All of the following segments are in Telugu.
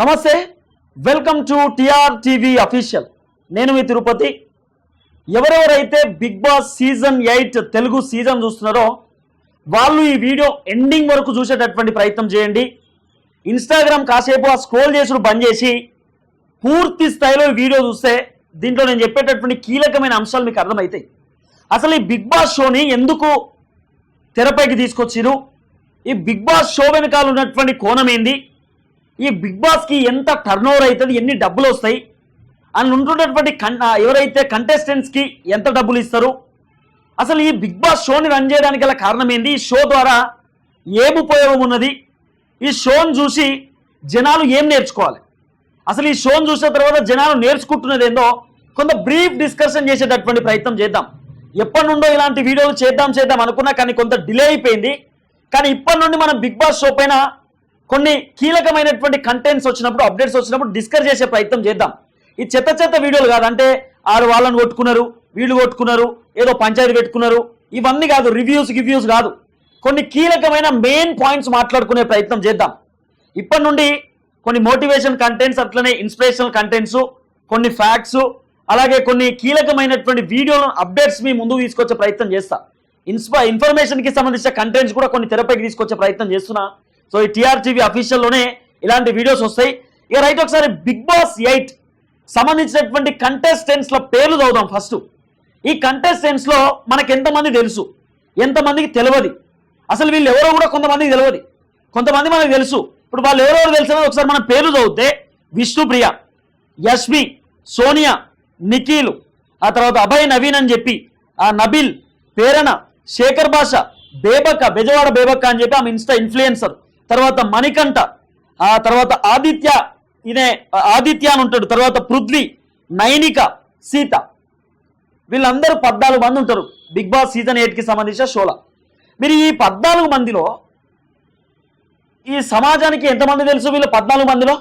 నమస్తే welcome to TR TV official. నేను మీ తిరుపతి. ఎవరెవరైతే big boss season eight Telugu season చూస్తున్నారో వాళ్ళు ఈ వీడియో ఎండింగ్ వరకు చూసేటటువంటి ప్రయత్నం చేయండి. ఇన్స్టాగ్రామ్ కాసేపు ఆ స్క్రోల్ చేసుడు బంద్ చేసి పూర్తి స్థాయిలో వీడియో చూస్తే దీంట్లో నేను చెప్పేటటువంటి కీలకమైన అంశాలు మీకు అర్థమవుతాయి అసలు ఈ బిగ్ బాస్ షోని ఎందుకు తెరపైకి తీసుకొచ్చిరు? ఈ బిగ్ బాస్ షో వెనకాల ఉన్నటువంటి కోణం ఏంది? ఈ బిగ్ బాస్కి ఎంత టర్న్ ఓవర్ అవుతుంది ఎన్ని డబ్బులు వస్తాయి అని ఉంటున్నటువంటి కన్ ఎవరైతే కంటెస్టెంట్స్కి ఎంత డబ్బులు ఇస్తారు అసలు ఈ బిగ్ బాస్ షోని రన్ చేయడానికి గల కారణం ఏంది ఈ షో ద్వారా ఏం ఉపయోగం ఉన్నది? ఈ షోని చూసి జనాలు ఏం నేర్చుకోవాలి? అసలు ఈ షోని చూసిన తర్వాత జనాలు నేర్చుకుంటున్నది ఏందో కొంత బ్రీఫ్ డిస్కషన్ చేసేటటువంటి ప్రయత్నం చేద్దాం. ఎప్పటి నుండో ఇలాంటి వీడియోలు చేద్దాం చేద్దాం అనుకున్నా కానీ కొంత డిలే అయిపోయింది. కానీ ఇప్పటి నుండి మనం బిగ్ బాస్ షో పైన కొన్ని కీలకమైనటువంటి కంటెంట్స్ వచ్చినప్పుడు అప్డేట్స్ వచ్చినప్పుడు డిస్కస్ చేసే ప్రయత్నం చేద్దాం. ఈ చెత్త చెత్త వీడియోలు కాదు అంటే ఆరు వాళ్ళని కొట్టుకున్నారు వీళ్ళు కొట్టుకున్నారు ఏదో పంచాయతీ పెట్టుకున్నారు ఇవన్నీ కాదు రివ్యూస్ గివ్యూస్ కాదు. కొన్ని కీలకమైన మెయిన్ పాయింట్స్ మాట్లాడుకునే ప్రయత్నం చేద్దాం. ఇప్పటి నుండి కొన్ని మోటివేషన్ కంటెంట్స్ అట్లనే ఇన్స్పిరేషనల్ కంటెంట్స్ కొన్ని ఫ్యాక్ట్స్ అలాగే కొన్ని కీలకమైనటువంటి వీడియోలను అప్డేట్స్ మీ ముందుకు తీసుకొచ్చే ప్రయత్నం చేస్తా. ఇన్స్పా ఇన్ఫర్మేషన్కి సంబంధించిన కంటెంట్స్ కూడా కొన్ని తెరపైకి తీసుకొచ్చే ప్రయత్నం చేస్తున్నా. సో ఈ టీఆర్టీవీ అఫీషియల్లోనే ఇలాంటి వీడియోస్ వస్తాయి. ఇక రైట్ ఒకసారి బిగ్ బాస్ ఎయిట్ సంబంధించినటువంటి కంటెస్టెంట్స్ల పేర్లు చదువుదాం ఫస్ట్ ఈ కంటెస్టెంట్స్లో మనకి ఎంతమంది తెలుసు? ఎంతమందికి తెలియదు అసలు వీళ్ళు ఎవరో కూడా కొంతమందికి తెలియదు కొంతమంది మనకు తెలుసు. ఇప్పుడు వాళ్ళు ఎవరెవరు తెలుసు అనేది ఒకసారి మన పేర్లు చదివితే విష్ణుప్రియ యశ్మి సోనియా నిఖిల్ ఆ తర్వాత అభయ్ నవీన్ అని చెప్పి ఆ నబిల్ పేరణ శేఖర్ భాష బేబక్క బెజవాడ బేబక్క అని చెప్పి ఆమె ఇన్స్టా ఇన్ఫ్లుయెన్సర్ తర్వాత మణికంఠ ఆ తర్వాత ఆదిత్య ఇదే ఆదిత్య అని ఉంటాడు తర్వాత పృథ్వీ నైనిక సీత. వీళ్ళందరూ పద్నాలుగు మంది ఉంటారు బిగ్ బాస్ సీజన్ ఎయిట్కి సంబంధించిన షోల. మీరు ఈ పద్నాలుగు మందిలో ఈ సమాజానికి ఎంతమంది తెలుసు వీళ్ళు పద్నాలుగు మందిలో?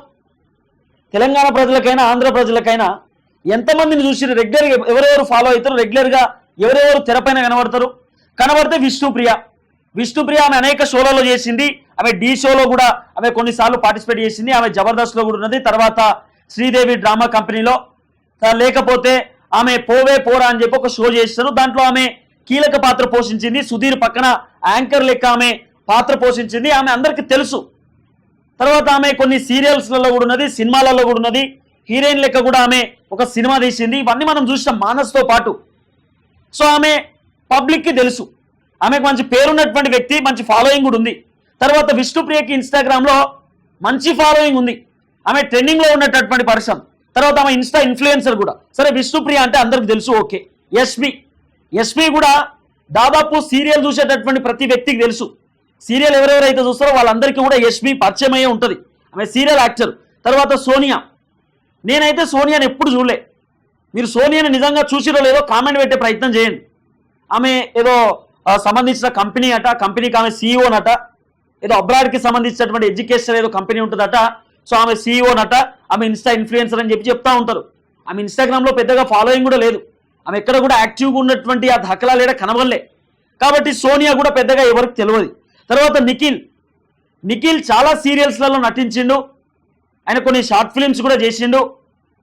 తెలంగాణ ప్రజలకైనా ఆంధ్ర ప్రజలకైనా ఎంతమందిని చూసి రెగ్యులర్గా ఎవరెవరు ఫాలో అవుతారు? రెగ్యులర్గా ఎవరెవరు తెరపైన కనబడతారు? కనబడితే విష్ణుప్రియ విష్ణుప్రియ ఆమె అనేక షోలలో చేసింది. ఆమె డి షోలో కూడా ఆమె కొన్నిసార్లు పార్టిసిపేట్ చేసింది. ఆమె జబర్దస్త్లో కూడా ఉన్నది. తర్వాత శ్రీదేవి డ్రామా కంపెనీలో. లేకపోతే ఆమె పోవే పోరా అని చెప్పి ఒక షో చేస్తారు దాంట్లో ఆమె కీలక పాత్ర పోషించింది. సుధీర్ పక్కన యాంకర్ లెక్క ఆమె పాత్ర పోషించింది. ఆమె అందరికీ తెలుసు. తర్వాత ఆమె కొన్ని సీరియల్స్లలో కూడా ఉన్నది. సినిమాలలో కూడా ఉన్నది. హీరోయిన్ లెక్క కూడా ఆమె ఒక సినిమా తీసింది. ఇవన్నీ మనం చూసిన మానస్తో పాటు. సో ఆమె పబ్లిక్కి తెలుసు. ఆమెకు మంచి పేరున్నటువంటి వ్యక్తి మంచి ఫాలోయింగ్ కూడా ఉంది. తర్వాత విష్ణుప్రియకి ఇన్స్టాగ్రామ్లో మంచి ఫాలోయింగ్ ఉంది. ఆమె ట్రెండింగ్లో ఉన్నటువంటి పర్సన్ తర్వాత ఆమె ఇన్స్టా ఇన్ఫ్లుయెన్సర్ కూడా. సరే విష్ణుప్రియ అంటే అందరికి తెలుసు ఓకే. యష్మి యష్మి కూడా దాదాపు సీరియల్ చూసేటటువంటి ప్రతి వ్యక్తికి తెలుసు. సీరియల్ ఎవరెవరైతే చూస్తారో వాళ్ళందరికీ కూడా యష్మి పరిచయం అయ్యే ఉంటుంది. ఆమె సీరియల్ యాక్టర్ తర్వాత సోనియా. నేనైతే సోనియాని ఎప్పుడు చూడలే. మీరు సోనియాని నిజంగా చూసిరో లేదో కామెంట్ పెట్టే ప్రయత్నం చేయండి. ఆమె ఏదో సంబంధించిన కంపెనీ అట కంపెనీకి ఆమె సీఈఓ నట ఏదో అబ్రాడ్కి సంబంధించినటువంటి ఎడ్యుకేషన్ ఏదో కంపెనీ ఉంటుందట సో ఆమె సీఈఓ నట ఆమె ఇన్స్టా ఇన్ఫ్లుయెన్సర్ అని చెప్పి చెప్తా ఉంటారు. ఆమె ఇన్స్టాగ్రామ్లో పెద్దగా ఫాలోయింగ్ కూడా లేదు. ఆమె ఎక్కడ కూడా యాక్టివ్గా ఉన్నటువంటి ఆ దహకలా లేడ కనబడలే. కాబట్టి సోనియా కూడా పెద్దగా ఎవరికి తెలియదు. తర్వాత నిఖిల్. నిఖిల్ చాలా సీరియల్స్లలో నటించిండు. ఆయన కొన్ని షార్ట్ ఫిలిమ్స్ కూడా చేసిండు.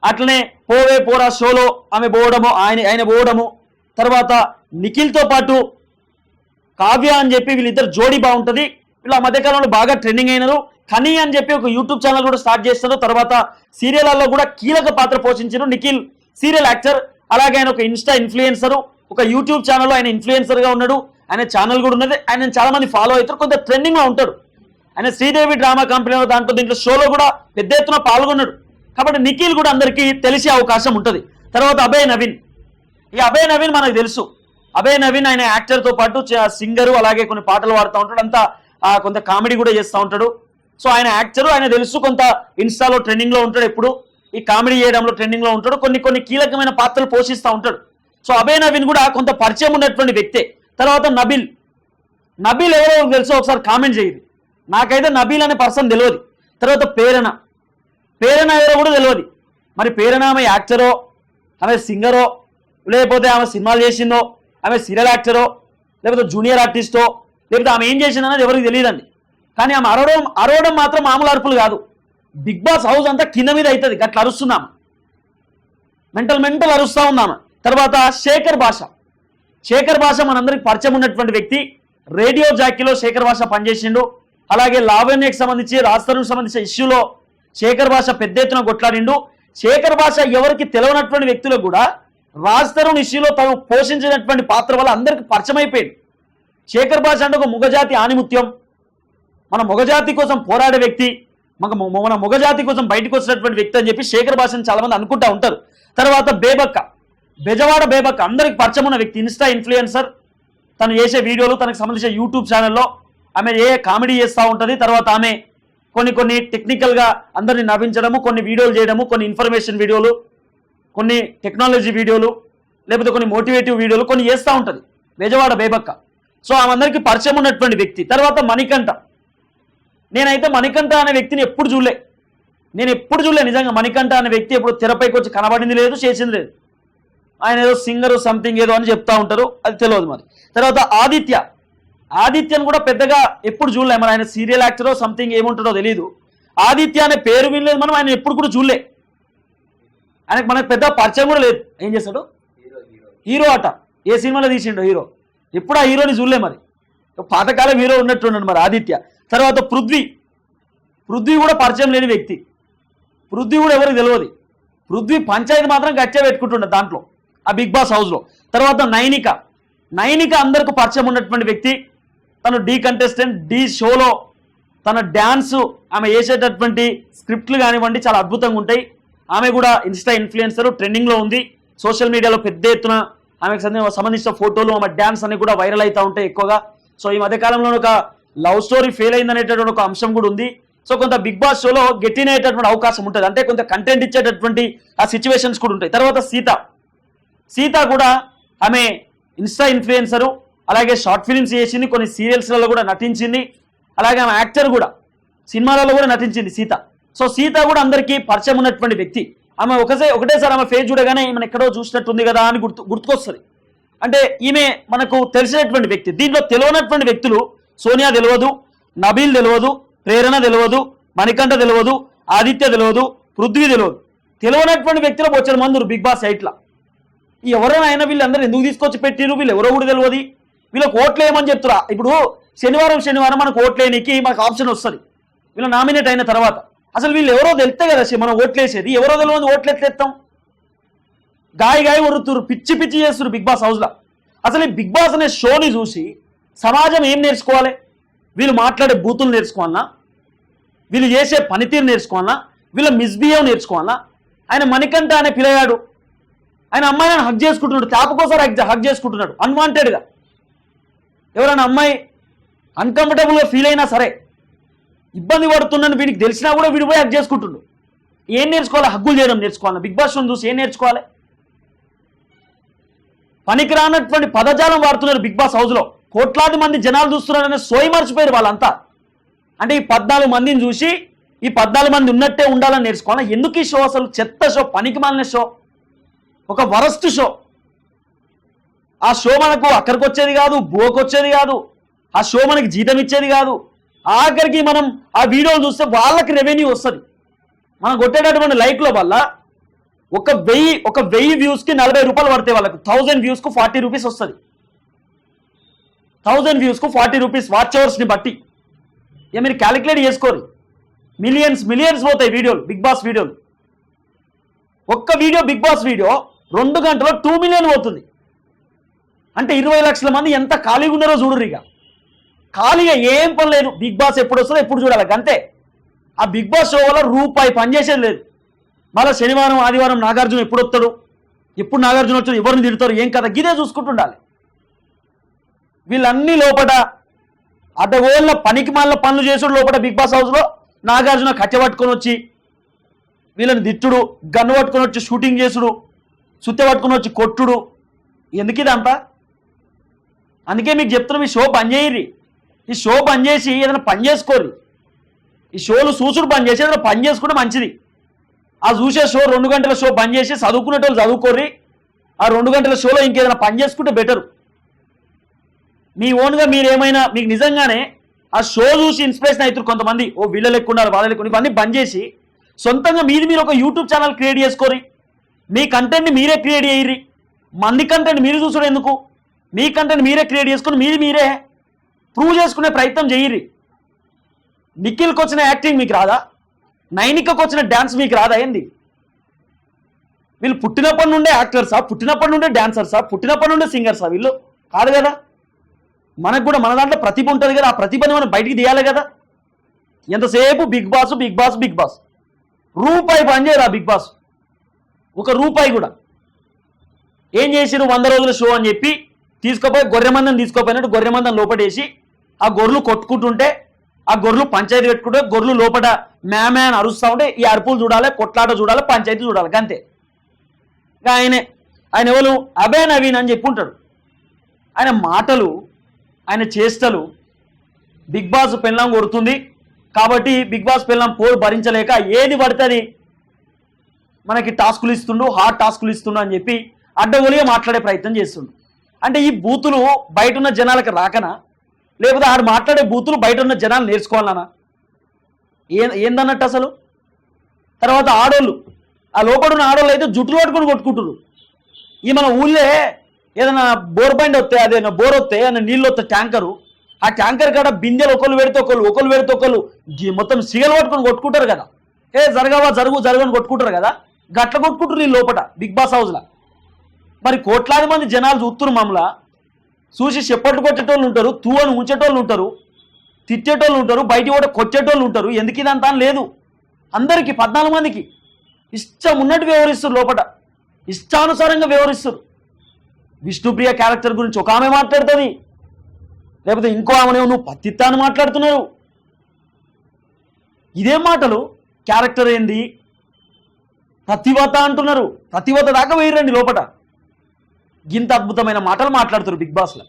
అట్లనే పోవే పోరా షోలో ఆమె పోవడము ఆయన ఆయన పోవడము. తర్వాత నిఖిల్తో పాటు కావ్య అని చెప్పి వీళ్ళిద్దరు జోడీ బాగుంటుంది. వీళ్ళు ఆ మధ్యకాలంలో బాగా ట్రెండింగ్ అయినారు. కనీ అని చెప్పి ఒక యూట్యూబ్ ఛానల్ కూడా స్టార్ట్ చేస్తారు తర్వాత సీరియల్లో కూడా కీలక పాత్ర పోషించారు నిఖిల్ సీరియల్ యాక్టర్ అలాగే ఆయన ఒక ఇన్స్టా ఇన్ఫ్లుయెన్సర్ ఒక యూట్యూబ్ ఛానల్లో ఆయన ఇన్ఫ్లుయెన్సర్గా ఉన్నాడు. ఆయన ఛానల్ కూడా ఉన్నది. ఆయన చాలా మంది ఫాలో అవుతారు. కొంత ట్రెండింగ్లో ఉంటాడు. ఆయన శ్రీదేవి డ్రామా కంపెనీలో దాంట్లో దీంట్లో షోలో కూడా పెద్ద ఎత్తున పాల్గొన్నాడు. కాబట్టి నిఖిల్ కూడా అందరికీ తెలిసే అవకాశం ఉంటుంది. తర్వాత అభయ్ నవీన్. ఈ అభయ్ నవీన్ మనకు తెలుసు. అభయ్ నవీన్ ఆయన యాక్టర్తో పాటు సింగరు అలాగే కొన్ని పాటలు పాడుతూ ఉంటాడు. అంతా కొంత కామెడీ కూడా చేస్తూ ఉంటాడు. సో ఆయన యాక్టరు ఆయన తెలుసు కొంత ఇన్స్టాలో ట్రెండింగ్లో ఉంటాడు ఎప్పుడు. ఈ కామెడీ చేయడంలో ట్రెండింగ్లో ఉంటాడు. కొన్ని కొన్ని కీలకమైన పాత్రలు పోషిస్తూ ఉంటాడు. సో అభయ్ నవీన్ కూడా కొంత పరిచయం ఉన్నటువంటి వ్యక్తే. తర్వాత నబిల్. నబీల్ ఎవరో తెలుసో ఒకసారి కామెంట్ చేయండి. నాకైతే నబీల్ అనే పర్సన్ తెలియదు తర్వాత పేరణ పేరణ ఎవరో కూడా తెలియదు మరి పేరణ ఆమె యాక్టరో ఆమె సింగరో లేకపోతే ఆమె సినిమాలు చేసిందో ఆమె సీరియల్ యాక్టరో లేకపోతే జూనియర్ ఆర్టిస్టో లేకపోతే ఆమె ఏం చేసిందన్నది ఎవరికి తెలియదండి. కానీ ఆమె అరవడం అరవడం మాత్రం మామూలు అరుపులు కాదు. బిగ్ బాస్ హౌస్ అంతా కింద మీద అవుతుంది అట్లా అరుస్తున్నాము మెంటల్ మెంటల్ అరుస్తూ ఉన్నాము తర్వాత శేఖర్ భాష. శేఖర్ భాష మనందరికి పరిచయం ఉన్నటువంటి వ్యక్తి. రేడియో జాకీలో శేఖర్ భాష పనిచేసిండు. అలాగే లావణ్యకు సంబంధించి రాజధానికి సంబంధించిన ఇష్యూలో శేఖర్ భాష పెద్ద ఎత్తున కొట్లాడిండు. శేఖర్ భాష ఎవరికి తెలియనటువంటి వ్యక్తులకు కూడా రాజ్ తరుణ్ ఇష్యూలో తను పోషించినటువంటి పాత్ర వల్ల అందరికి పరిచయం అయిపోయింది. శేఖర్ భాష అంటే ఒక ముగజాతి ఆనిముత్యం. మన మొగజాతి కోసం పోరాడే వ్యక్తి మన మన మొగజాతి కోసం బయటకు వచ్చినటువంటి వ్యక్తి అని చెప్పి శేఖర్ భాషను చాలా మంది అనుకుంటా ఉంటారు. తర్వాత బేబక్క బెజవాడ బేబక్క అందరికి పరిచయం ఉన్న వ్యక్తి ఇన్స్టా ఇన్ఫ్లుయెన్సర్. తను చేసే వీడియోలు తనకు సంబంధించిన యూట్యూబ్ ఛానల్లో ఆమె ఏ కామెడీ చేస్తూ ఉంటుంది తర్వాత ఆమె కొన్ని కొన్ని టెక్నికల్గా అందరిని నవ్వించడము కొన్ని వీడియోలు చేయడము కొన్ని ఇన్ఫర్మేషన్ వీడియోలు కొన్ని టెక్నాలజీ వీడియోలు లేకపోతే కొన్ని మోటివేటివ్ వీడియోలు కొన్ని చేస్తూ ఉంటుంది. బెజవాడ బేబక్క. సో ఆమె అందరికీ పరిచయం ఉన్నటువంటి వ్యక్తి. తర్వాత మణికంఠ. నేనైతే మణికంఠ అనే వ్యక్తిని ఎప్పుడు చూడలే. నేను ఎప్పుడు చూడలే నిజంగా మణికంఠ అనే వ్యక్తి ఎప్పుడు తెరపైకి వచ్చి కనబడింది లేదు చేసింది లేదు. ఆయన ఏదో సింగర్ సంథింగ్ ఏదో అని చెప్తా ఉంటారు అది తెలియదు మరి. తర్వాత ఆదిత్య. ఆదిత్యను కూడా పెద్దగా ఎప్పుడు చూడలే. మరి ఆయన సీరియల్ యాక్టరో సంథింగ్ ఏముంటుందో తెలియదు ఆదిత్య అనే పేరు వినలేదు మనం ఆయన ఎప్పుడు కూడా చూడలే. ఆయనకు మనకు పెద్ద పరిచయం కూడా లేదు. ఏం చేస్తాడు? హీరో అట. ఏ సినిమాలో తీసిండో హీరో? ఎప్పుడు ఆ హీరోని చూడలే మరి. పాతకాలం హీరో ఉన్నట్టున్నాడు మరి ఆదిత్య. తర్వాత పృథ్వీ. పృథ్వీ కూడా పరిచయం లేని వ్యక్తి. పృథ్వీ కూడా ఎవరికి తెలియదు. పృథ్వీ పంచాయతీ మాత్రం గట్టిగా పెట్టుకుంటుండే దాంట్లో. ఆ బిగ్ బాస్ హౌస్లో. తర్వాత నైనిక. నైనిక అందరికి పరిచయం ఉన్నటువంటి వ్యక్తి. తను డీ కంటెస్టెంట్ డీ షోలో తన డ్యాన్స్ ఆమె వేసేటటువంటి స్క్రిప్ట్లు కానివ్వండి చాలా అద్భుతంగా ఉంటాయి. ఆమె కూడా ఇన్స్టా ఇన్ఫ్లుయెన్సర్ ట్రెండింగ్లో ఉంది. సోషల్ మీడియాలో పెద్ద ఎత్తున ఆమెకు సంబంధించిన- ఫోటోలు ఆమె డ్యాన్స్ అన్ని కూడా వైరల్ అవుతూ ఉంటాయి ఎక్కువగా. సో ఈ మధ్యకాలంలో ఒక లవ్ స్టోరీ ఫెయిల్ అయిందనేటటువంటి ఒక అంశం కూడా ఉంది. సో కొంత బిగ్ బాస్ షోలో గెట్టిన్ అయ్యేటటువంటి అవకాశం ఉంటుంది. అంటే కొంత కంటెంట్ ఇచ్చేటటువంటి ఆ సిచ్యువేషన్స్ కూడా ఉంటాయి. తర్వాత సీత. సీత కూడా ఆమె ఇన్స్టా ఇన్ఫ్లుయెన్సరు అలాగే షార్ట్ ఫిలిమ్స్ చేసింది కొన్ని సీరియల్స్లలో కూడా నటించింది. అలాగే ఆమె యాక్టర్ కూడా సినిమాలలో కూడా నటించింది సీత. సో సీత కూడా అందరికీ పరిచయం ఉన్నటువంటి వ్యక్తి. ఆమె ఒకసే ఒకటేసారి ఆమె ఫేస్ చూడగానే ఈమెను ఎక్కడో చూసినట్టుంది కదా అని గుర్తు గుర్తుకొస్తుంది. అంటే ఈమె మనకు తెలిసినటువంటి వ్యక్తి. దీంట్లో తెలియనటువంటి వ్యక్తులు సోనియా తెలియదు నబీల్ తెలియదు ప్రేరణ తెలియదు మణికంఠ తెలియదు ఆదిత్య తెలియదు పృథ్వీ తెలియదు. తెలియనటువంటి వ్యక్తులు వచ్చారు మందురు బిగ్ బాస్ సైట్లో. ఈ ఎవరైనా అయినా వీళ్ళందరూ ఎందుకు తీసుకొచ్చి పెట్టిరు వీళ్ళు ఎవరో కూడా తెలియదు. వీళ్ళకి ఓట్లు వేయమని చెప్తురా? ఇప్పుడు శనివారం శనివారం మనకు ఓట్లేనికి మనకు ఆప్షన్ వస్తుంది. వీళ్ళు నామినేట్ అయిన తర్వాత. అసలు వీళ్ళు ఎవరో తెలితే కదా మనం ఓట్లేసేది. ఎవరో తెలియదు ఓట్లు ఎట్లెత్తాం గాయ గాయ వరుతురు పిచ్చి పిచ్చి చేస్తున్నారు బిగ్ బాస్ హౌస్లో. అసలు ఈ బిగ్ బాస్ అనే షోని చూసి సమాజం ఏం నేర్చుకోవాలి? వీళ్ళు మాట్లాడే బూతులు నేర్చుకోవాలన్నా వీళ్ళు చేసే పనితీరు నేర్చుకోవాలన్నా వీళ్ళ మిస్బిహేవ్ నేర్చుకోవాలన్నా ఆయన మణికంఠ అనే పిల్లగాడు. ఆయన అమ్మాయిని హక్ చేసుకుంటున్నాడు. తాపకోసారి హక్ హక్ చేసుకుంటున్నాడు. అన్వాంటెడ్గా ఎవరైనా అమ్మాయి అన్కంఫర్టబుల్గా ఫీల్ అయినా సరే ఇబ్బంది పడుతుందని వీడికి తెలిసినా కూడా వీడు పోయి హక్ చేసుకుంటుండు. ఏం నేర్చుకోవాలి? హగ్గులు చేయడం నేర్చుకోవాలి. బిగ్ బాస్ షోని చూసి ఏం నేర్చుకోవాలి? పనికి రానటువంటి పదజాలం వాడుతున్నారు బిగ్ బాస్ హౌస్లో. కోట్లాది మంది జనాలు చూస్తున్నారనే సోయి మర్చిపోయారు వాళ్ళంతా. అంటే ఈ పద్నాలుగు మందిని చూసి ఈ పద్నాలుగు మంది ఉన్నట్టే ఉండాలని నేర్చుకోవాలి? ఎందుకు ఈ షో అసలు చెత్త షో? పనికి మాలిన షో? ఒక వరస్ట్ షో. ఆ షో మనకు అక్కడికి వచ్చేది కాదు బోకు వచ్చేది కాదు. ఆ షో మనకి జీతం ఇచ్చేది కాదు. ఆఖరికి మనం ఆ వీడియోలు చూస్తే వాళ్ళకి రెవెన్యూ వస్తుంది. మనం కొట్టేటటువంటి లైక్ల వల్ల ఒక వెయ్యి ఒక వెయ్యి వ్యూస్కి నలభై రూపాయలు పడతాయి వాళ్ళకి థౌజండ్ వ్యూస్కు ఫార్టీ రూపీస్ వస్తుంది. థౌజండ్ వ్యూస్కు ఫార్టీ రూపీస్ వాచ్ అవర్స్ని బట్టి. ఇక మీరు క్యాలిక్యులేట్ చేసుకోరు. మిలియన్స్ మిలియన్స్ పోతాయి వీడియోలు బిగ్ బాస్ వీడియోలు. ఒక్క వీడియో బిగ్ బాస్ వీడియో రెండు గంటలో టూ మిలియన్ పోతుంది. అంటే ఇరవై లక్షల మంది ఎంత ఖాళీగా ఉన్నారో చూడరు ఇక. ఖాళీగా ఏం పని లేదు. బిగ్ బాస్ ఎప్పుడు వస్తుందో ఎప్పుడు చూడాలి. అంతే. ఆ బిగ్ బాస్ షో వల్ల రూపాయి పనిచేసేది లేదు. మళ్ళీ శనివారం ఆదివారం నాగార్జున ఎప్పుడు వస్తాడు? ఎప్పుడు నాగార్జున వచ్చాడు? ఎవరిని తిడతారు? ఏం కదా గిదే చూసుకుంటుండాలి. వీళ్ళన్నీ లోపట అడ్డగోళ్ళ పనికి మాల పనులు చేసుడు లోపల బిగ్ బాస్ హౌస్లో నాగార్జున కట్టె పట్టుకొని వచ్చి వీళ్ళని దిట్టుడు గన్ను పట్టుకొని వచ్చి షూటింగ్ చేసుడు సుత్తె పట్టుకొని వచ్చి కొట్టుడు. ఎందుకు ఇదంతా అందుకే మీకు చెప్తున్నా మీ షో బంద్ ఈ షో బంద్ చేసి ఏదైనా పని చేసుకోరు ఈ షోలు చూసుడు బంద్ చేసి ఏదైనా పని చేసుకుంటే మంచిది. ఆ చూసే షో రెండు గంటల షో బంద్ చేసి చదువుకునేటోళ్ళు చదువుకోర్రి. ఆ రెండు గంటల షోలో ఇంకేదైనా పని చేసుకుంటే బెటరు. మీ ఓన్గా మీరు ఏమైనా మీకు నిజంగానే ఆ షో చూసి ఇన్స్పిరేషన్ అవుతారు కొంతమంది. ఓ వీళ్ళ లెక్కున్నారు వాళ్ళ లెక్క ఇవన్నీ బంద్ చేసి సొంతంగా మీది మీరు ఒక యూట్యూబ్ ఛానల్ క్రియేట్ చేసుకోరి మీ కంటెంట్ని మీరే క్రియేట్ చేయరి మంది కంటెంట్ మీరు చూసుడు ఎందుకు? మీ కంటెంట్ మీరే క్రియేట్ చేసుకుని మీది మీరే. ప్రూవ్ చేసుకునే ప్రయత్నం చేయరు. నిఖిల్కి వచ్చిన యాక్టింగ్ మీకు రాదా? నైనికకు వచ్చిన డ్యాన్స్ మీకు రాదా ఏంది? వీళ్ళు పుట్టినప్పటి నుండే యాక్టర్సా? పుట్టినప్పటి నుండే డ్యాన్సర్సా పుట్టినప్పటి నుండే సింగర్సా వీళ్ళు? కాదు కదా? మనకు కూడా మన దాంట్లో ప్రతిభ ఉంటుంది కదా. ఆ ప్రతిభని మనం బయటికి తీయాలి కదా. ఎంతసేపు Bigg Boss Bigg Boss Bigg Boss? రూపాయి పని చేయరు ఆ బిగ్ బాస్? ఒక రూపాయి కూడా. ఏం చేసిరు వంద రోజుల షో అని చెప్పి తీసుకుపోయి గొర్రెమందం తీసుకోపోయినట్టు గొర్రెమందం లోపడేసి ఆ గొర్రెలు కొట్టుకుంటుంటే ఆ గొర్రెలు పంచాయతీ పెట్టుకుంటే గొర్రెలు లోపల మేమే అని అరుస్తూ ఉంటే ఈ అరుపులు చూడాలి కొట్లాట చూడాలి పంచాయతీ చూడాలి అంతే. ఆయనే ఆయన ఎవరు? అభే నవీన్ అని చెప్పి ఉంటాడు. ఆయన మాటలు ఆయన చేష్టలు బిగ్ బాస్ పెళ్ళం కొడుతుంది. కాబట్టి బిగ్ బాస్ పెళ్ళం పోరు భరించలేక ఏది పడుతుంది మనకి టాస్కులు ఇస్తుండు హార్డ్ టాస్కులు ఇస్తుండు అని చెప్పి అడ్డగోలుగా మాట్లాడే ప్రయత్నం చేస్తుండు. అంటే ఈ బూతులు బయట ఉన్న జనాలకు రాకనా? లేకపోతే ఆడు మాట్లాడే బూతులు బయట ఉన్న జనాలు నేర్చుకోవాలన్నా ఏ ఏందన్నట్టు అసలు? తర్వాత ఆడోళ్ళు ఆ లోపల ఉన్న ఆడోళ్ళు అయితే జుట్టులు పట్టుకొని కొట్టుకుంటారు ఈ మన ఊళ్ళే ఏదైనా బోర్ బండి వస్తే అదేనా బోర్ వస్తే ఏదైనా నీళ్ళు వస్తే ట్యాంకరు ఆ ట్యాంకర్ కాడ బిందెలు ఒకళ్ళు పెడితే ఒకళ్ళు ఒకళ్ళు పెడితే ఒకళ్ళు మొత్తం సిగలు పట్టుకొని కొట్టుకుంటారు కదా. ఏ జరగవా జరుగు జరగని కొట్టుకుంటారు కదా. గట్ల కొట్టుకుంటారు ఈ లోపల బిగ్ బాస్ హౌస్లో మరి కోట్లాది మంది జనాలు చూస్తున్నారు మమ్మల్ని. చూసి చెప్పట్లు కొట్టేటోళ్ళు ఉంటారు? తూ అని ఉంచేటోళ్ళు ఉంటారు. తిట్టేటోళ్ళు ఉంటారు. బయట కూడా కొట్టేటోళ్ళు ఉంటారు. ఎందుకు ఇదంతా లేదు. అందరికీ పద్నాలుగు మందికి ఇష్టం ఉన్నట్టు వ్యవహరిస్తారు లోపల ఇష్టానుసారంగా వ్యవహరిస్తారు విష్ణుప్రియ క్యారెక్టర్ గురించి ఒక ఆమె మాట్లాడుతుంది. లేకపోతే ఇంకో ఆమెనే నువ్వు అని మాట్లాడుతున్నారు. ఇదేం మాటలు క్యారెక్టర్ ఏంది? ప్రతివత అంటున్నారు. ప్రతివత దాకా వేయరండి లోపల ఇంత అద్భుతమైన మాటలు మాట్లాడుతారు బిగ్ బాస్లో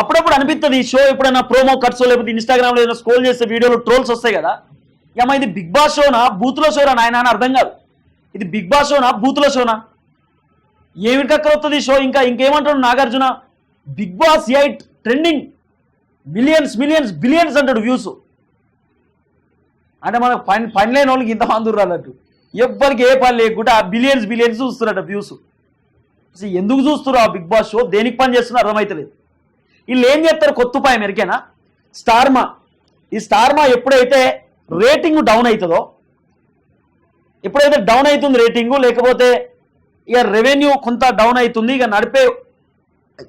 అప్పుడప్పుడు అనిపిస్తుంది ఈ షో ఎప్పుడైనా ప్రోమో కట్స్ లేకపోతే ఇన్స్టాగ్రామ్లో ఏదైనా స్క్రోల్ చేస్తే వీడియోలో ట్రోల్స్ వస్తాయి కదా. ఏమా ఇది బిగ్ బాస్ షోనా బూత్లో షోనా నాయన అని అర్థం కాదు. ఇది బిగ్ బాస్ షోనా బూత్లో షోనా? ఏమి వస్తుంది షో? ఇంకా ఇంకేమంటాడు Nagarjuna? Bigg Boss eight trending. Millions millions billions అంటాడు వ్యూస్. అంటే మనకు పని పని లేని వాళ్ళకి ఇంత మంది రాలట్టు ఎవ్వరికి ఏ పని లేకుండా బిలియన్స్ బిలియన్స్ చూస్తున్నట్టు వ్యూస్. అసలు ఎందుకు చూస్తున్నారు ఆ బిగ్ బాస్ షో? దేనికి పని చేస్తున్నారు అర్థమైతలేదు. వీళ్ళు ఏం చేస్తారు కొత్త ఉపాయం ఎరికేనా? స్టార్మా. ఈ స్టార్మా ఎప్పుడైతే రేటింగ్ డౌన్ అవుతుందో ఎప్పుడైతే డౌన్ అవుతుంది రేటింగు లేకపోతే ఇక రెవెన్యూ కొంత డౌన్ అవుతుంది ఇక నడిపే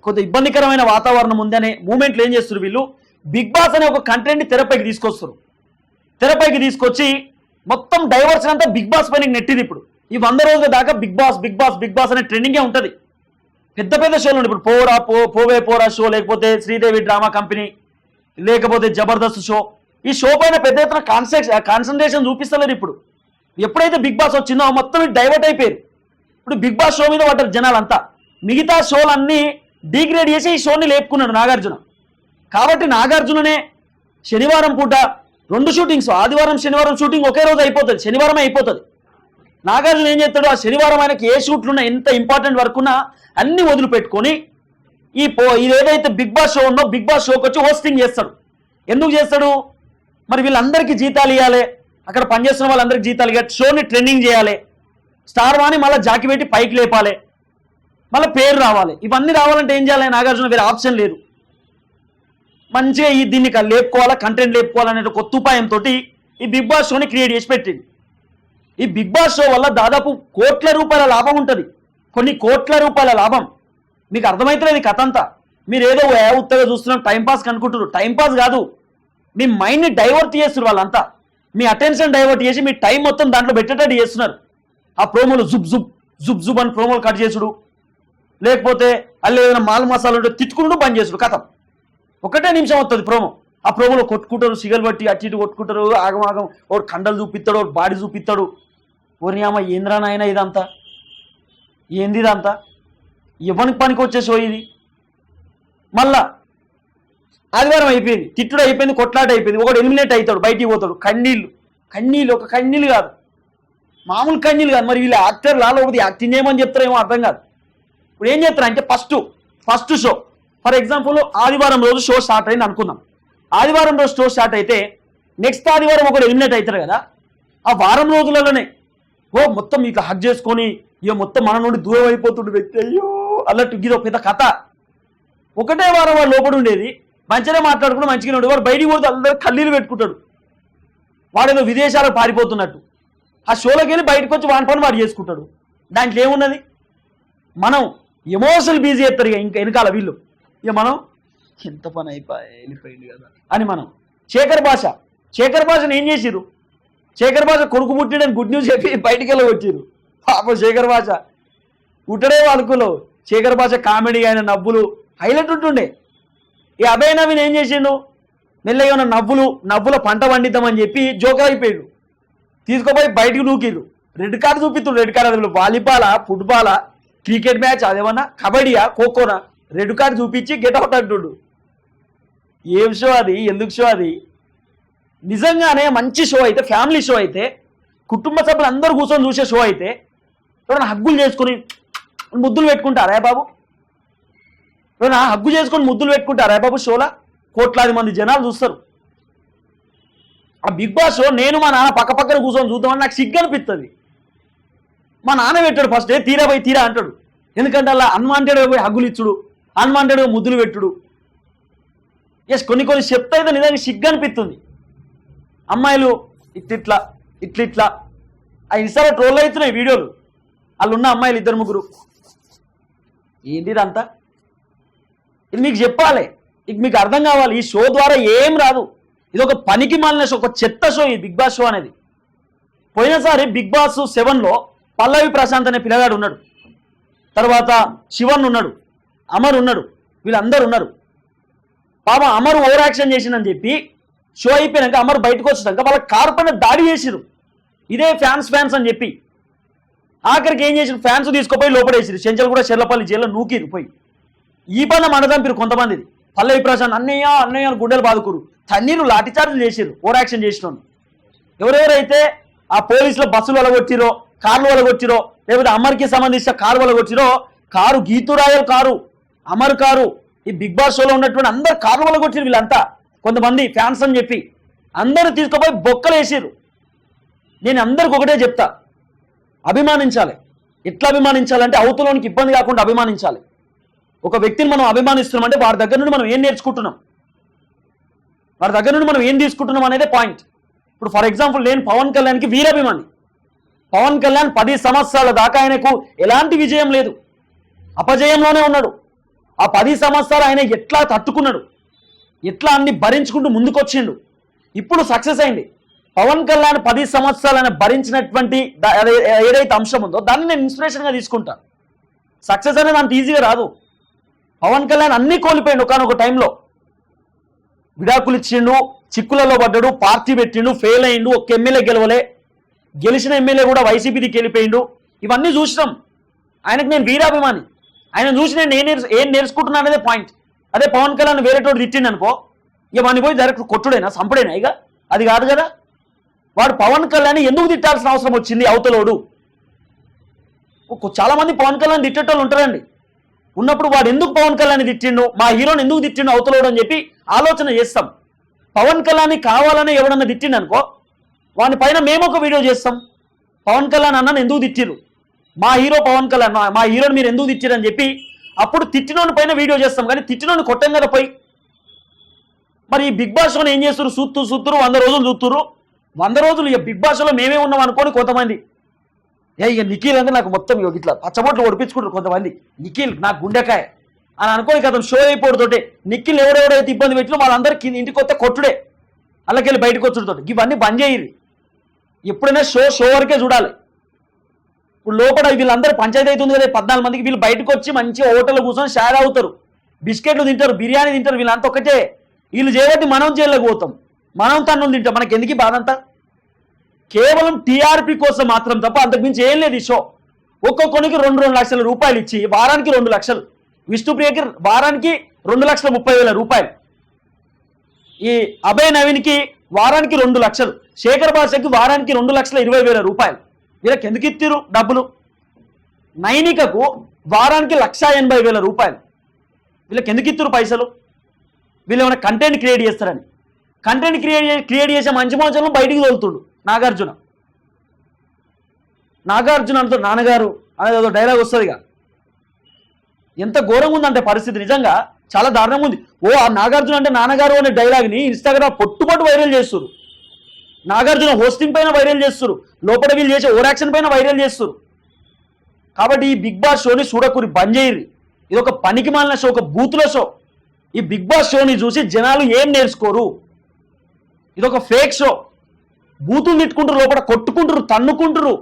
కొంత ఇబ్బందికరమైన వాతావరణం ఉందనే మూమెంట్లు ఏం చేస్తారు వీళ్ళు? బిగ్ బాస్ అనే ఒక కంటెంట్ని తెరపైకి తీసుకొస్తారు తెరపైకి తీసుకొచ్చి మొత్తం డైవర్షన్ అంతా బిగ్ బాస్ పైన నెట్టింది ఇప్పుడు. ఈ వంద రోజుల దాకా Bigg Boss Bigg Boss Bigg Boss అనే ట్రెండింగే ఉంటుంది. పెద్ద పెద్ద షోలు ఉన్నాయి ఇప్పుడు పోరా పో పోవే పోరా షో లేకపోతే శ్రీదేవి డ్రామా కంపెనీ లేకపోతే జబర్దస్త్ షో. ఈ షో పైన పెద్ద ఎత్తున కాన్సెక్ట్ కాన్సన్ట్రేషన్ చూపిస్తలేరు ఇప్పుడు. ఎప్పుడైతే బిగ్ బాస్ వచ్చిందో మొత్తం డైవర్ట్ అయిపోయారు. ఇప్పుడు బిగ్ బాస్ షో మీద పడ్డారు జనాలంతా. మిగతా షోలన్నీ డీగ్రేడ్ చేసి ఈ షోని లేపుకున్నాడు నాగార్జున. కాబట్టి నాగార్జుననే శనివారం పూట రెండు షూటింగ్స్ ఆదివారం శనివారం షూటింగ్ ఒకే రోజు అయిపోతుంది. శనివారమే అయిపోతుంది. నాగార్జున ఏం చేస్తాడు ఆ శనివారం ఆయనకి ఏ షూట్లు ఉన్నా ఎంత ఇంపార్టెంట్ వర్క్ ఉన్నా అన్ని వదిలిపెట్టుకొని ఈ పో ఇదేదైతే బిగ్ బాస్ షో ఉందో బిగ్ బాస్ షోకి వచ్చి హోస్టింగ్ చేస్తాడు. ఎందుకు చేస్తాడు? మరి వీళ్ళందరికీ జీతాలు ఇవ్వాలి అక్కడ పనిచేస్తున్న వాళ్ళందరికీ జీతాలు ఇవ్వాలి షోని ట్రెండింగ్ చేయాలి. స్టార్ వాణి మళ్ళీ జాకి పెట్టి పైకి లేపాలి. మళ్ళీ పేరు రావాలి. ఇవన్నీ రావాలంటే ఏం చేయాలి? నాగార్జున వేరే ఆప్షన్ లేదు. మంచిగా ఈ దీన్ని లేపుకోవాలా కంటెంట్ లేపుకోవాలనే కొత్త ఉపాయంతో ఈ బిగ్ బాస్ షోని క్రియేట్ చేసి పెట్టింది ఈ బిగ్ బాస్ షో వల్ల దాదాపు కోట్ల రూపాయల లాభం ఉంటుంది. కొన్ని కోట్ల రూపాయల లాభం. మీకు అర్థమవుతలేదు కథ అంతా మీరు ఏదో ఏ ఉత్తగా చూస్తున్నాం టైంపాస్ కనుకుంటారు టైంపాస్ కాదు. మీ మైండ్ని డైవర్ట్ చేస్తున్నారు వాళ్ళంతా. మీ అటెన్షన్ డైవర్ట్ చేసి మీ టైం మొత్తం దాంట్లో పెట్టేటట్టు చేస్తున్నారు. ఆ ప్రోమోలు జుబ్ జుబ్ జుబ్ జుబ్ అని ప్రోమోలు కట్ చేసుడు. లేకపోతే అల్లు ఏదైనా మాల్ మసాలా ఉంటే తిట్టుకుంటూ బంద్ చేసుడు. కథం. ఒకటే నిమిషం వస్తుంది ప్రోమో. ఆ ప్రోమోలో కొట్టుకుంటారు సిగలు బట్టి అటు ఇటు కొట్టుకుంటారు ఆగమాగం. ఒకడు కండలు చూపిస్తాడు ఒకడు బాడీ చూపిస్తాడు. ఓరి అమ్మ ఏంద్రా నాయన ఇదంతా? ఏంది ఇదంతా ఎవరికి పనికి వచ్చేసో ఇది? మళ్ళా ఆదివారం అయిపోయింది తిట్టుడు అయిపోయింది కొట్లాట అయిపోయింది ఒకడు ఎలిమినేట్ అవుతాడు బయటికి పోతాడు కన్నీళ్ళు. కన్నీళ్ళు ఒక కన్నీళ్ళు కాదు. మామూలు కన్నీళ్ళు కాదు మరి వీళ్ళు యాక్టర్ లేకపోతే యాక్టింగ్ చేయమని చెప్తారేమో అర్థం కాదు. ఇప్పుడు ఏం చేస్తారు అంటే first first show. For example ఆదివారం రోజు షో స్టార్ట్ అయింది అనుకుందాం. ఆదివారం రోజు షో స్టార్ట్ అయితే నెక్స్ట్ ఆదివారం ఒకరు ఎలిమినేట్ అవుతారు కదా. ఆ వారం రోజులలోనే ఓ మొత్తం ఇట్లా హక్ చేసుకొని ఇక మొత్తం మన నుండి దూరం అయిపోతుండే వ్యక్తి. అయ్యో అన్నట్టు ఇది ఒక పెద్ద కథ. ఒకటే వారం వాడు లోపల ఉండేది. మంచిగానే మాట్లాడుకుని మంచిగానే ఉండేది వాడు బయటికి పోతే అందరూ కన్నీళ్ళు పెట్టుకుంటాడు. వాడేదో విదేశాలకు పారిపోతున్నట్టు. ఆ షోలోకి వెళ్ళి బయటకు వచ్చి వాడి పని వాడు చేసుకుంటాడు. దాంట్లో ఏమున్నది? మనం ఎమోషనల్ బిజీ చేస్తారు ఇక ఇంకా వెనకాల వీళ్ళు. ఇక మనం ఎంత పని అయిపోయి వెళ్ళిపోయింది కదా. అని మనం. శేఖర్ భాష. శేఖర్ భాషను ఏం చేసిరు శేఖర్ భాష కొడుకు పుట్టిడని గుడ్ న్యూస్ చెప్పి బయటికి వెళ్ళి వచ్చిరు పాప శేఖర్ భాష. పుట్టడే వాళ్ళకులో శేఖర్ భాష కామెడీ ఆయన నవ్వులు. హైలైట్ ఉంటుండే. ఈ అభయ నవీన్ ఏం చేసిండు? మెల్లగా ఉన్న నవ్వులు నవ్వుల పంట పండిద్దామని చెప్పి జోకర్ అయిపోయాడు. తీసుకుపోయి బయటకు నూకిరు రెడ్ కార్డు చూపిస్తుంది రెడ్ కార్డు అసలు వాలీబాలా ఫుట్బాలా క్రికెట్ మ్యాచ్ అదేమన్నా? కబడ్డీయా ఖోఖోనా రెడ్ కార్డు చూపించి గెట్ అవుట్ అంటుండు. ఏం షో అది? ఎందుకు షో అది? నిజంగానే మంచి షో అయితే ఫ్యామిలీ షో అయితే కుటుంబ సభ్యులు అందరూ కూర్చొని చూసే షో అయితే ఎవరైనా హగ్గులు చేసుకొని ముద్దులు పెట్టుకుంటారా బాబు? ఎవరైనా హగ్గు చేసుకొని ముద్దులు పెట్టుకుంటారా బాబు షోలా? కోట్లాది మంది జనాలు చూస్తారు. ఆ బిగ్ బాస్ షో నేను మా నాన్న పక్క పక్కన కూర్చొని చూద్దామని నాకు సిగ్గు అనిపిస్తుంది మా నాన్న పెట్టాడు ఫస్ట్ ఏ తీరా పోయి తీరా అంటాడు. ఎందుకంటే అలా అన్వాంటెడ్గా పోయి హగ్గులు ఇచ్చుడు అన్వాంటెడ్గా ముద్దులు పెట్టుడు. ఎస్ కొన్ని కొన్ని చెప్తే అయితే నిజంగా సిగ్గు అనిపిస్తుంది. అమ్మాయిలు ఇట్లిట్లా ఇట్లిట్లా. ఆ ఇన్స్టాలో ట్రోల్ అవుతున్నాయి వీడియోలు. వాళ్ళు ఉన్న అమ్మాయిలు ఇద్దరు ముగ్గురు. ఏంటి ఇదంతా? ఇది మీకు చెప్పాలి. ఇది మీకు అర్థం కావాలి. ఈ షో ద్వారా ఏం రాదు. ఇది ఒక పనికి మాలిన షో ఒక చెత్త షో ఈ బిగ్ బాస్ షో అనేది. పోయినసారి బిగ్ బాస్ సెవెన్లో పల్లవి ప్రశాంత్ అనే పిల్లగాడు ఉన్నాడు. తర్వాత శివన్ ఉన్నాడు. అమర్ ఉన్నాడు. వీళ్ళందరూ ఉన్నారు. పాప అమర్ ఓవర్ యాక్షన్ చేసిందని చెప్పి షో అయిపోయినాక అమర్ బయటకు వచ్చినాక వాళ్ళ కారు పైన దాడి చేసిరు ఇదే ఫ్యాన్స్ ఫ్యాన్స్ అని చెప్పి. ఆఖరికి ఏం చేసిరు ఫ్యాన్స్ తీసుకుపోయి లోపడేసిరు చెంచల్ కూడా చెర్లపల్లి జైల్లో నూకిరు పోయి. ఈ పని మనదంపిరు కొంతమందిది పల్లవి ప్రశాంత్ అన్నయ్య అన్నయ్య గుండెలు బాదుకురు తన్నీరు లాఠీచార్జ్ చేసిరు ఓవర్ యాక్షన్ చేసినాను ఎవరెవరైతే ఆ పోలీసుల బస్సులు వలగొట్టిరో కార్లు వలగొట్టిరో లేకపోతే అమర్కి సంబంధించిన car వలగొట్టిరో car Geetu Royal car Amar car ఈ బిగ్ బాస్ షోలో ఉన్నటువంటి అందరు కార్లు వలగొట్టిరు వీళ్ళంతా. కొంతమంది ఫ్యాన్స్ అని చెప్పి అందరూ తీసుకుపోయి బొక్కలు వేసారు నేను అందరికి ఒకటే చెప్తా. అభిమానించాలి. ఎట్లా అభిమానించాలంటే అవతలోనికి ఇబ్బంది కాకుండా అభిమానించాలి. ఒక వ్యక్తిని మనం అభిమానిస్తున్నామంటే వారి దగ్గర నుండి మనం ఏం నేర్చుకుంటున్నాం? వారి దగ్గర నుండి మనం ఏం తీసుకుంటున్నాం అనేది పాయింట్. ఇప్పుడు ఫర్ ఎగ్జాంపుల్ నేను పవన్ కళ్యాణ్కి వీరాభిమాని. పవన్ కళ్యాణ్ పది సంవత్సరాల దాకా ఆయనకు ఎలాంటి విజయం లేదు. అపజయంలోనే ఉన్నాడు. ఆ పది సంవత్సరాలు ఆయన ఎట్లా తట్టుకున్నాడు? ఎట్లా అన్ని భరించుకుంటూ ముందుకొచ్చిండు. ఇప్పుడు సక్సెస్ అయింది. పవన్ కళ్యాణ్ పది సంవత్సరాలను భరించినటువంటి ఏదైతే అంశం ఉందో దాన్ని నేను ఇన్స్పిరేషన్గా తీసుకుంటాను సక్సెస్ అనేది అంత ఈజీగా రాదు. పవన్ కళ్యాణ్ అన్ని కోల్పోయిండు ఒకనొక టైంలో. విడాకులు ఇచ్చిండు చిక్కులలో పడ్డాడు పార్టీ పెట్టిండు ఫెయిల్ అయిండు ఒక ఎమ్మెల్యే గెలవలే. గెలిచిన ఎమ్మెల్యే కూడా వైసీపీకి వెళ్ళిపోయిండు ఇవన్నీ చూసినాం. ఆయనకు నేను వీరాభిమాని. ఆయన చూసి నేను ఏం నేర్చు ఏం నేర్చుకుంటున్నా అనేది పాయింట్ అదే పవన్ కళ్యాణ్ వేరేటోడు తిట్టిండు అనుకో ఇక వాడిని పోయి డైరెక్ట్ కొట్టుడేనా? సంపడేనా ఇక? అది కాదు కదా? వాడు పవన్ కళ్యాణ్ ఎందుకు తిట్టాల్సిన అవసరం వచ్చింది అవతలోడు? చాలామంది పవన్ కళ్యాణ్ తిట్టేటోళ్ళు ఉంటారండి. ఉన్నప్పుడు వాడు ఎందుకు పవన్ కళ్యాణ్ తిట్టిండు? మా హీరోని ఎందుకు తిట్టిండు అవతలోడు అని చెప్పి ఆలోచన చేస్తాం. పవన్ కళ్యాణ్ కావాలని ఎవడన్నా తిట్టిండు అనుకో వాని పైన మేము ఒక వీడియో చేస్తాం. పవన్ కళ్యాణ్ అన్నని ఎందుకు తిట్టిరు మా హీరో పవన్ కళ్యాణ్ మా- హీరోని మీరు ఎందుకు తిట్టిరని అని చెప్పి అప్పుడు తిట్టినోని పైన వీడియో చేస్తాం కానీ తిట్టినోని కొట్టం కదా పోయి. మరి ఈ బిగ్ బాస్ ఏం చేస్తారు సూత్తు చూస్తురు వంద రోజులు చూస్తురు వంద రోజులు ఇక బిగ్ బాస్లో మేమే ఉన్నాం అనుకోని కొంతమంది. ఏ ఇక నిఖిల్ అంటే నాకు మొత్తం ఇగో ఇట్లా పచ్చబొట్లు ఒడిపించుకుంటారు కొంతమంది. నిఖిల్ నాకు గుండెకాయ అని అనుకోని కదా షో అయిపోవడంతోటే నిఖిల్ ఎవరెవరైతే ఇబ్బంది పెట్టినో వాళ్ళందరికీ ఇంటికి వస్తే కొట్టుడే. అలాకెళ్ళి బయటకు వచ్చుడుతో ఇవన్నీ బంద్ చేయరు ఎప్పుడైనా షో షో వరకే చూడాలి. ఇప్పుడు లోపల వీళ్ళందరూ పంచాయతీ అవుతుంది కదా పద్నాలుగు మందికి వీళ్ళు బయటకు వచ్చి మంచి హోటల్ కూర్చొని షేర్ అవుతారు. బిస్కెట్లు తింటారు బిర్యానీ తింటారు వీళ్ళంతా ఒకటే. వీళ్ళు చేయబట్టి మనం జైల్లోకి పోతాం. మనం తన్నులు తింటాం. మనకి ఎందుకు ఈ బాధ కేవలం టీఆర్పీ కోసం మాత్రం తప్ప అంతకుమించి ఏం లేదు ఈ షో. ఒక్కొక్కరికి రెండు రెండు లక్షల రూపాయలు ఇచ్చి వారానికి రెండు లక్షలు. విష్ణుప్రియకి వారానికి రెండు లక్షల ముప్పై వేల రూపాయలు. ఈ అభయ్ నవీన్కి వారానికి రెండు లక్షలు. శేఖర్ భాషకి వారానికి రెండు లక్షల ఇరవై వేల రూపాయలు. వీళ్ళకి ఎందుకు ఇచ్చిర్రు డబ్బులు? నైనికకు వారానికి లక్ష ఎనభై వేల రూపాయలు. వీళ్ళకి ఎందుకు ఇచ్చారు పైసలు? వీళ్ళు ఏమైనా కంటెంట్ క్రియేట్ చేస్తారని. కంటెంట్ క్రియేట్ క్రియేట్ చేసే మంచి మోచలను బయటికి తోలుతుడు నాగార్జున. నాగార్జున అంటూ నాన్నగారు అనేది ఏదో డైలాగ్ వస్తుందిగా. ఎంత ఘోరంగా ఉందంటే పరిస్థితి. నిజంగా చాలా దారుణంగా ఉంది. ఓ ఆ నాగార్జున అంటే నాన్నగారు అనే డైలాగ్ని ఇన్స్టాగ్రామ్ పొట్టుపట్టు వైరల్ చేస్తున్నారు నాగార్జున హోస్టింగ్ పైన వైరల్ చేస్తారు. లోపల వీళ్ళు చేసే ఓరాక్షన్ పైన వైరల్ చేస్తారు. కాబట్టి ఈ బిగ్ బాస్ షోని చూడకూరి బంద్ చేయరు ఇది ఒక పనికి మాలిన షో ఒక బూతుల షో. ఈ బిగ్ బాస్ షోని చూసి జనాలు ఏం నేర్చుకోరు? ఇది ఒక ఫేక్ షో బూతులు తిట్టుకుంటారు లోపల కొట్టుకుంటారు తన్నుకుంటారు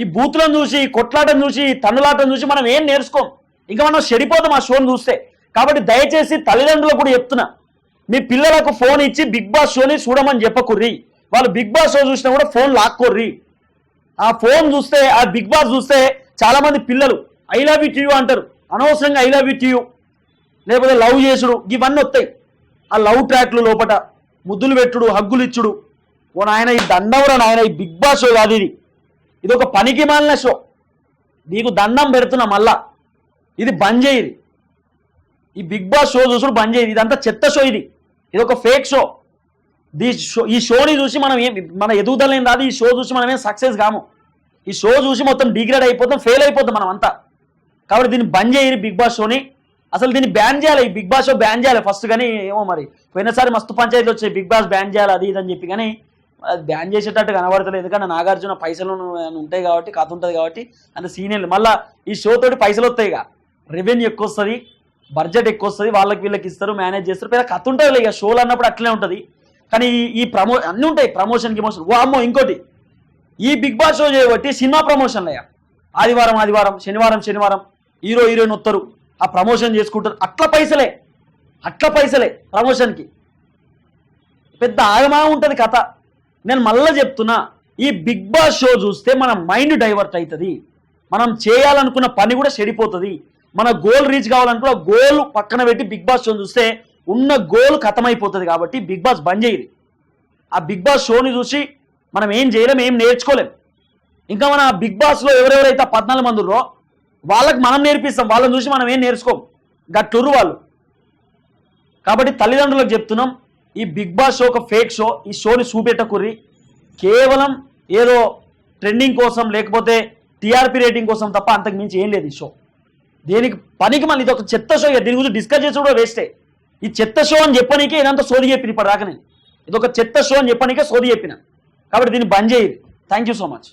ఈ బూతులను చూసి ఈ కొట్లాటను చూసి ఈ తన్నులాటను చూసి మనం ఏం నేర్చుకోం? ఇంకా మనం చెడిపోతాం ఆ షోని చూస్తే. కాబట్టి దయచేసి తల్లిదండ్రులకు కూడా చెప్తున్నా. మీ పిల్లలకు ఫోన్ ఇచ్చి బిగ్ బాస్ షోని చూడమని చెప్పకుర్రి. వాళ్ళు బిగ్ బాస్ షో చూసినా కూడా ఫోన్ లాక్కోర్రి. ఆ ఫోన్ చూస్తే ఆ బిగ్ బాస్ చూస్తే చాలా మంది పిల్లలు ఐ లవ్ యూ అంటారు. అనవసరంగా ఐ లవ్ యూ లేకపోతే లవ్ చేసుడు ఇవన్నీ వస్తాయి ఆ లవ్ ట్రాక్లు లోపట ముద్దులు పెట్టుడు హగ్గులు ఇచ్చుడు. ఓ నాయన ఈ దండవరా నాయన ఈ బిగ్ బాస్ షో కాదు ఇది. ఇది ఒక పనికి మాలిన షో. నీకు దండం పెడుతున్నా మళ్ళా. ఇది బంద్ చేయది ఈ బిగ్ బాస్ షో చూసుడు బంద్ చేయదు ఇదంతా చెత్త షో ఇది. ఇది ఒక ఫేక్ షో. దీ షో ఈ షోని చూసి మనం ఏం మన ఎదుగుదలేం రాదు ఈ షో చూసి మనం ఏం సక్సెస్ కాము. ఈ షో చూసి మొత్తం డిగ్రేడ్ అయిపోతాం ఫెయిల్ అయిపోతాం మనం అంతా కాబట్టి దీన్ని బంద్ చేయండి బిగ్ బాస్ షోని. అసలు దీన్ని బ్యాన్ చేయాలి ఈ బిగ్ బాస్ షో బ్యాన్ చేయాలి. ఫస్ట్ కానీ ఏమో మరి పోయినసారి మస్తు పంచాయతీలు వచ్చాయి బిగ్ బాస్ బ్యాన్ చేయాలి అది ఇది అని చెప్పి. కానీ అది బ్యాన్ చేసేటట్టు కనబడతలేదు. ఎందుకంటే నాగార్జున పైసలు ఉంటాయి కాబట్టి కథ ఉంటుంది కాబట్టి అంత సీనియర్లు మళ్ళీ ఈ షో తోటి పైసలు వస్తాయిగా రెవెన్యూ ఎక్కువ వస్తుంది బడ్జెట్ ఎక్కువ వస్తుంది వాళ్ళకి వీళ్ళకి ఇస్తారు మేనేజ్ చేస్తారు. పెద్ద కథ ఉంటుంది ఇక. షోలు అన్నప్పుడు అట్లనే ఉంటుంది. కానీ ఈ- ప్రమో అన్నీ ఉంటాయి ప్రమోషన్ గిమోషన్. ఓ అమ్మో ఇంకోటి. ఈ బిగ్ బాస్ షో చేయబట్టి సినిమా ప్రమోషన్లు అయ్యా ఆదివారం ఆదివారం శనివారం శనివారం. హీరో హీరోయిన్ వస్తారు ఆ ప్రమోషన్ చేసుకుంటారు. అట్లా పైసలే. అట్లా పైసలే ప్రమోషన్కి పెద్ద ఆగమా ఉంటుంది కథ. నేను మళ్ళీ చెప్తున్నా ఈ బిగ్ బాస్ షో చూస్తే మన మైండ్ డైవర్ట్ అవుతుంది మనం చేయాలనుకున్న పని కూడా చెడిపోతుంది. మన గోల్ రీచ్ కావాలనుకున్న గోల్ పక్కన పెట్టి బిగ్ బాస్ షో చూస్తే ఉన్న గోల్ అయిపోతుంది కాబట్టి బిగ్ బాస్ బంద్ చేయదు. ఆ బిగ్ బాస్ షోని చూసి మనం ఏం చేయలేం ఏం నేర్చుకోలేం. ఇంకా మన బిగ్ బాస్లో ఎవరెవరైతే పద్నాలుగు మంది ఉన్నారో వాళ్ళకి మనం నేర్పిస్తాం వాళ్ళని చూసి మనం ఏం నేర్చుకోం. గట్టురు వాళ్ళు. కాబట్టి తల్లిదండ్రులకు చెప్తున్నాం ఈ బిగ్ బాస్ షో ఒక ఫేక్ షో ఈ షోని చూపెట్టకుర్రి. కేవలం ఏదో ట్రెండింగ్ కోసం లేకపోతే టీఆర్పీ రేటింగ్ కోసం తప్ప అంతకు మించి ఏం లేదు ఈ షో. దేనికి పనికి మళ్ళీ ఇది ఒక చెత్త షో ఇక దీని గురించి డిస్కస్ చేసి కూడా వేస్టే. ఈ చెత్త షో అని చెప్పనీకే ఇదంతా సోది చెప్పిన ఇప్పుడు రాకనే ఇది ఒక చెత్త షో అని చెప్పనీకే సోది చెప్పిన. కాబట్టి దీన్ని బంద్ చేయదు థ్యాంక్ యూ సో మచ్